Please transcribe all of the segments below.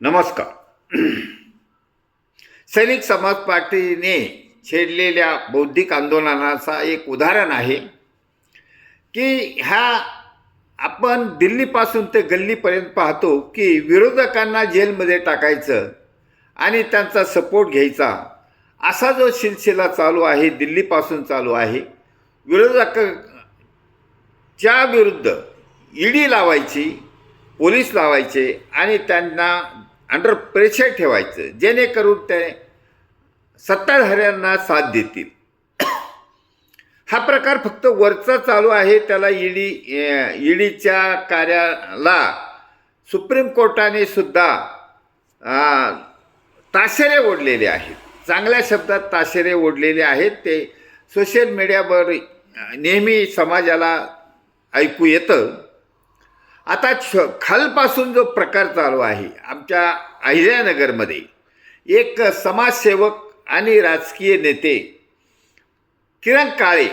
नमस्कार. सैनिक समाज पार्टीने छेडलेल्या बौद्धिक आंदोलनाचा एक उदाहरण आहे की ह्या आपण दिल्लीपासून ते गल्लीपर्यंत पाहतो की विरोधकांना जेलमध्ये टाकायचं आणि त्यांचा सपोर्ट घ्यायचा. असा जो सिलसिला चालू आहे दिल्लीपासून चालू आहे विरोधकाच्या विरुद्ध ईडी लावायची पोलीस लावायचे आणि त्यांना अंडर प्रेशर ठेवायचं जेणेकरून ते सत्ताधाऱ्यांना साथ देतील. हा प्रकार फक्त वरचा चालू आहे त्याला ईडी ईडीच्या कार्याला सुप्रीम कोर्टाने सुद्धा ताशेरे ओढलेले आहेत. चांगल्या शब्दात ताशेरे ओढलेले आहेत. ते सोशल मीडियावर नेहमी समाजाला ऐकू येतं. आता छ खालपासून जो प्रकार चालू आहे आमच्या अहिल्यानगरमध्ये एक समाजसेवक आणि राजकीय नेते किरण काळे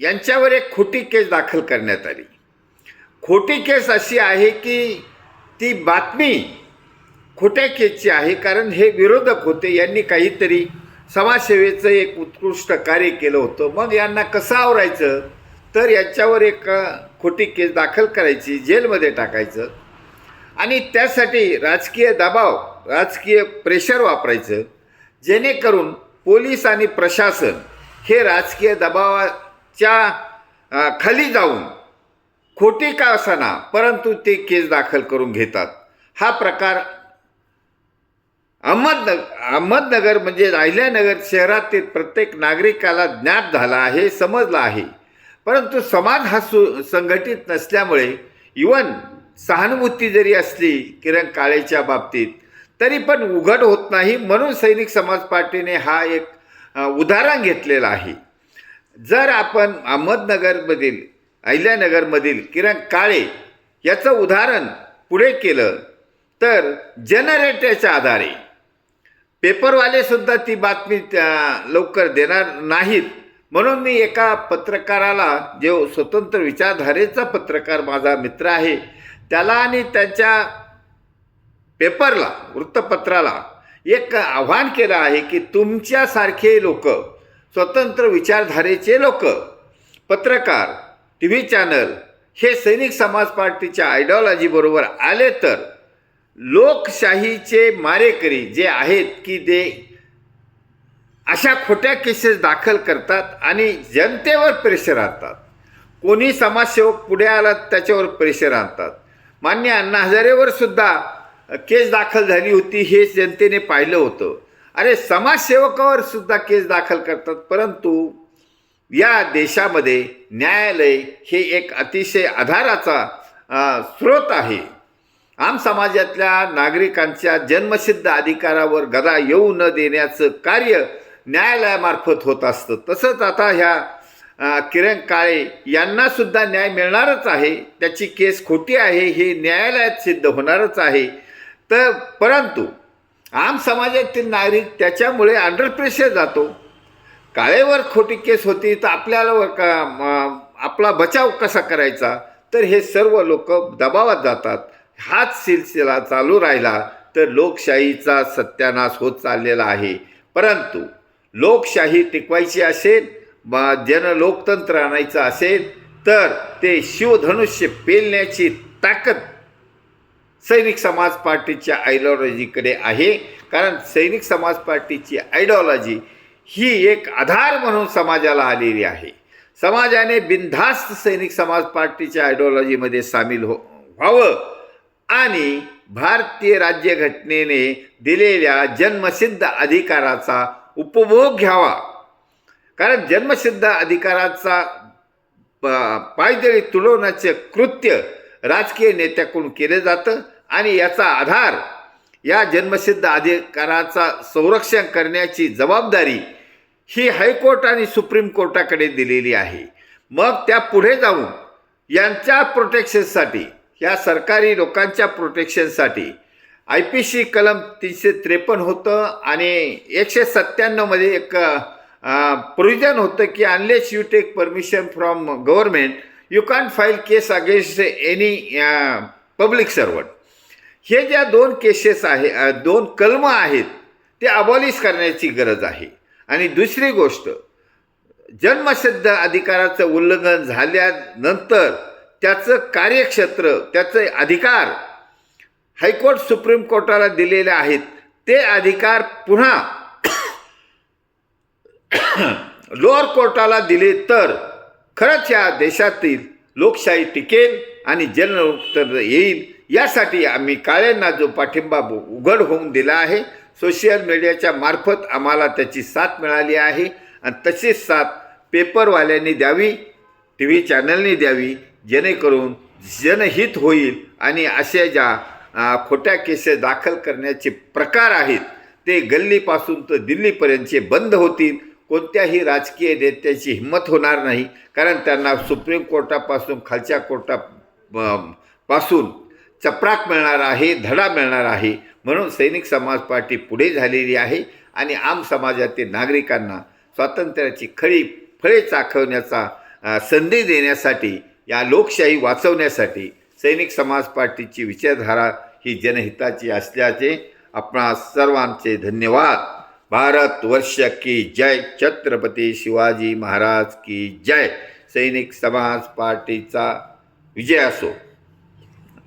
यांच्यावर एक खोटी केस दाखल करण्यात आली. खोटी केस अशी आहे की ती बातमी खोट्या केसची आहे कारण हे विरोधक होते यांनी काहीतरी समाजसेवेचं एक उत्कृष्ट कार्य केलं होतं. मग यांना कसं आवरायचं? तर यांच्यावर एक खोटी केस दाखल करायची जेलमध्ये टाकायचं. आणि त्यासाठी राजकीय दबाव राजकीय प्रेशर वापरायचं जेणेकरून पोलीस आणि प्रशासन हे राजकीय दबावाच्या खाली जाऊन खोटी का असाना परंतु ते केस दाखल करून घेतात. हा प्रकार अहमदनग अहमदनगर म्हणजे अहिल्यानगर शहरातील प्रत्येक नागरिकाला ज्ञात झाला आहे समजला आहे. परंतु समाज हा सु संघटित नसल्यामुळे इवन सहानुभूती जरी असली किरण काळेच्या बाबतीत तरी पण उघड होत नाही म्हणून सैनिक समाज पार्टीने हा एक उदाहरण घेतलेला आहे. जर आपण अहमदनगरमधील अहिल्यानगरमधील किरण काळे याचं उदाहरण पुढे केलं तर जनरेटरच्या आधारे पेपरवालेसुद्धा ती बातमी त्या- लवकर देणार नाहीत. म्हणून मी एका पत्रकाराला जो स्वतंत्र विचारधारेचा पत्रकार माझा मित्र आहे त्याला आणि त्यांच्या पेपरला वृत्तपत्राला एक आव्हान केलं आहे की तुमच्यासारखे लोक स्वतंत्र विचारधारेचे लोक पत्रकार टी व्ही चॅनल हे सैनिक समाज पार्टीच्या आयडिओलॉजीबरोबर आले तर लोकशाहीचे मारेकरी जे आहेत की ते अशा खोट्या केसेस दाखल करतात आणि जनतेवर प्रेशर आणतात. कोणी समाजसेवक पुढे आला त्याच्यावर प्रेशर आणतात. मान्य अण्णा हजारेवर सुद्धा केस दाखल झाली होती हे जनतेने पाहिलं होतं. अरे समाजसेवकावर सुद्धा केस दाखल करतात परंतु या देशामध्ये न्यायालय हे एक अतिशय आधाराचा स्रोत आहे. आम समाजातल्या नागरिकांच्या जन्मसिद्ध अधिकारावर गदा येऊ न देण्याचं कार्य न्यायालयामार्फत होत असतं. तसंच आता ह्या किरण काळे यांनासुद्धा न्याय मिळणारच आहे. त्याची केस खोटी आहे हे न्यायालयात सिद्ध होणारच आहे. तर परंतु आम समाजातील नागरिक त्याच्यामुळे अंडर प्रेशर जातो. काळेवर खोटी केस होती तर आपल्याला वर का आपला बचाव कसा करायचा? तर हे सर्व लोक दबावात जातात. हाच सिलसिला चालू राहिला तर लोकशाहीचा सत्यानाश होत चाललेला आहे. परंतु लोकशाही टिकवायची असेल बा जन लोकतंत्र आणायचं असेल तर ते शिवधनुष्य पेलण्याची ताकद सैनिक समाज पार्टीच्या आयडिओलॉजीकडे आहे. कारण सैनिक समाज पार्टीची आयडिओलॉजी ही एक आधार म्हणून समाजाला आलेली आहे. समाजाने बिनधास्त सैनिक समाज पार्टीच्या आयडिओलॉजीमध्ये सामील हो व्हावं आणि भारतीय राज्यघटनेने दिलेल्या जन्मसिद्ध अधिकाराचा उपभोग घ्यावा. कारण जन्मसिद्ध अधिकाराचा प- पायदळी तुडवण्याचे कृत्य राजकीय नेत्याकडून केलं जातं आणि याचा आधार या जन्मसिद्ध अधिकाराचा संरक्षण करण्याची जबाबदारी ही हायकोर्ट आणि सुप्रीम कोर्टाकडे दिलेली आहे. मग त्या पुढे जाऊन यांच्या प्रोटेक्शनसाठी या सरकारी लोकांच्या प्रोटेक्शनसाठी आय पी सी कलम तीनशे त्रेपन्न होतं आणि एकशे सत्त्याण्णवमध्ये एक प्रोविजन होतं की unless you take permission from government you can file case against any public servant हे ज्या दोन केसेस आहे दोन कलम आहेत ते अबॉलिश करण्याची गरज आहे. आणि दुसरी गोष्ट जन्मसिद्ध अधिकाराचं उल्लंघन झाल्यानंतर त्याचं कार्यक्षेत्र त्याचे अधिकार हायकोर्ट सुप्रीम कोर्टाला दिलेले आहेत. ते अधिकार पुन्हा लोअर कोर्टाला दिले तर खरंच या देशातील लोकशाही टिकेल आणि जनउत्तर येईल. यासाठी आम्ही काळ्यांना जो पाठिंबा उघड होऊन दिला आहे सोशल मीडियाच्या मार्फत आम्हाला त्याची साथ मिळाली आहे. आणि तशीच साथ पेपरवाल्यांनी द्यावी टी व्ही चॅनलनी द्यावी जेणेकरून जनहित होईल. आणि अशा ज्या खोट्या केसेस दाखल करण्याचे प्रकार आहेत ते गल्लीपासून तर दिल्लीपर्यंतचे बंद होतील. कोणत्याही राजकीय नेत्याची हिंमत होणार नाही कारण त्यांना सुप्रीम कोर्टापासून खालच्या कोर्टा पासून चपराक मिळणार आहे धडा मिळणार आहे. म्हणून सैनिक समाज पार्टी पुढे झालेली आहे आणि आम समाजातील नागरिकांना स्वातंत्र्याची खळी फळे चाखवण्याचा संधी देण्यासाठी या लोकशाही वाचवण्यासाठी सैनिक समाज पार्टीची विचारधारा ही जनहिताची असल्याचे आपणा सर्वांचे धन्यवाद. भारत वर्ष की जय. छत्रपती शिवाजी महाराज की जय. सैनिक समाज पार्टीचा विजय असो.